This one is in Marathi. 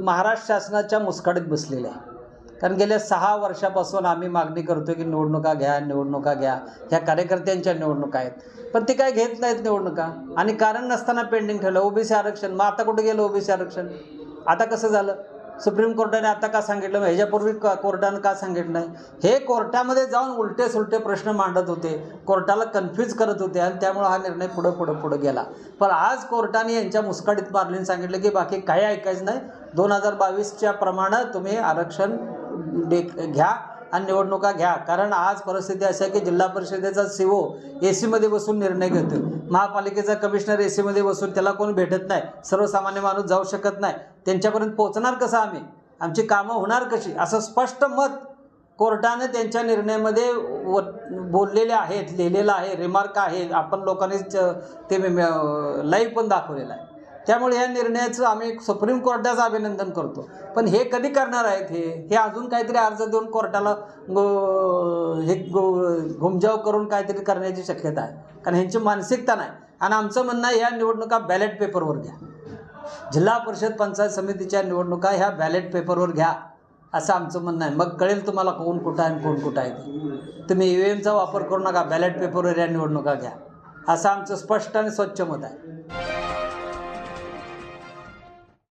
महाराष्ट्र शासनाच्या मुस्काडीत बसलेलं आहे. कारण गेल्या सहा वर्षापासून आम्ही मागणी करतो की निवडणुका घ्या निवडणुका घ्या. ह्या कार्यकर्त्यांच्या निवडणुका आहेत. पण ते काय घेत नाहीत निवडणुका. आणि कारण नसताना पेंडिंग ठेवलं ओबीसी आरक्षण. मग आता कुठं गेलं ओबीसी आरक्षण? आता कसं झालं? सुप्रीम कोर्टाने आता का सांगितलं? ह्याच्यापूर्वी का कोर्टानं का सांगितलं नाही? हे कोर्टामध्ये जाऊन उलटे सुलटे प्रश्न मांडत होते. कोर्टाला कन्फ्यूज करत होते आणि त्यामुळे हा निर्णय पुढं पुढं पुढं गेला. पण आज कोर्टाने यांच्या मुस्काडीत मारली सांगितलं की बाकी काही ऐकायचं नाही. दोन हजार बावीसच्या प्रमाणे तुम्ही आरक्षण दे घ्या आणि निवडणुका घ्या कारण आज परिस्थिती अशी आहे की जिल्हा परिषदेचा सी ओ ए सीमध्ये बसून निर्णय घेतो महापालिकेचा कमिशनर ए सीमध्ये बसून त्याला कोण भेटत नाही सर्वसामान्य माणूस जाऊ शकत नाही त्यांच्यापर्यंत पोहोचणार कसं आम्ही आमची कामं होणार कशी असं स्पष्ट मत कोर्टाने त्यांच्या निर्णयामध्ये व बोललेले आहेत लिहिलेलं आहे रिमार्क आहे आपण लोकांनी ते लाईव्ह पण दाखवलेलं आहे त्यामुळे या निर्णयाचं आम्ही सुप्रीम कोर्टाचं अभिनंदन करतो. पण हे कधी करणार आहेत हे? हे अजून काहीतरी अर्ज देऊन कोर्टाला हे गो घुमजाव करून काहीतरी करण्याची शक्यता आहे. कारण ह्यांची मानसिकता नाही. आणि आमचं म्हणणं आहे ह्या निवडणुका बॅलेट पेपरवर घ्या. जिल्हा परिषद पंचायत समितीच्या निवडणुका ह्या बॅलेट पेपरवर घ्या असं आमचं म्हणणं आहे. मग कळेल तुम्हाला कोण कुठं आहे आणि कोण कुठं आहे ते. तुम्ही ई व्ही एमचा वापर करू नका बॅलेट पेपरवर या निवडणुका घ्या. असं आमचं स्पष्ट आणि स्वच्छ मत आहे.